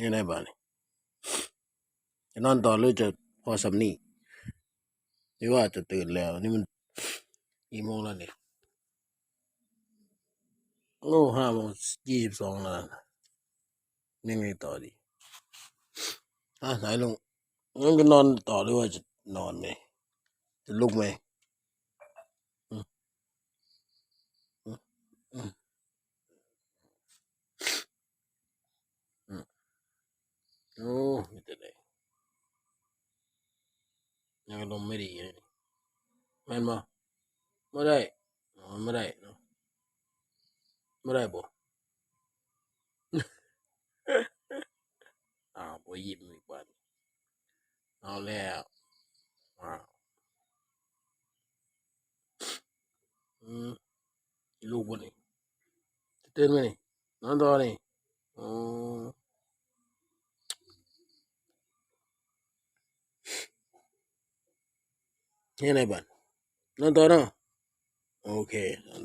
ยังไงบ้างนี่จะนอนต่อหรือจะพอสำนีหรือว่าจะตื่นแล้ว นี่มันกี่โมงแล้วเนี่ยโอ้ห้าโมงยี่สิบสองแล้วนะยังไงต่อดีอะไหนลงงั้นก็นอนต่อหรือว่าจะนอนไหมจะลุกไหมอืมอืมอืมโอ้ไม่เป็นไร ยังอารมณ์ไม่ดีเลยนี่แม่นบ่ไม่ได้อ๋อไม่ได้เนาะไม่ได้บ่อ้าวบ่ยิ้มอีกบัดเอาแล้วอ้าวอืมลูกบ่นี่ตื่นไหมนี่นอนต่อนี่อ๋อ เฮ็ดไงบัดนอนต่อเนาะโอเคนอน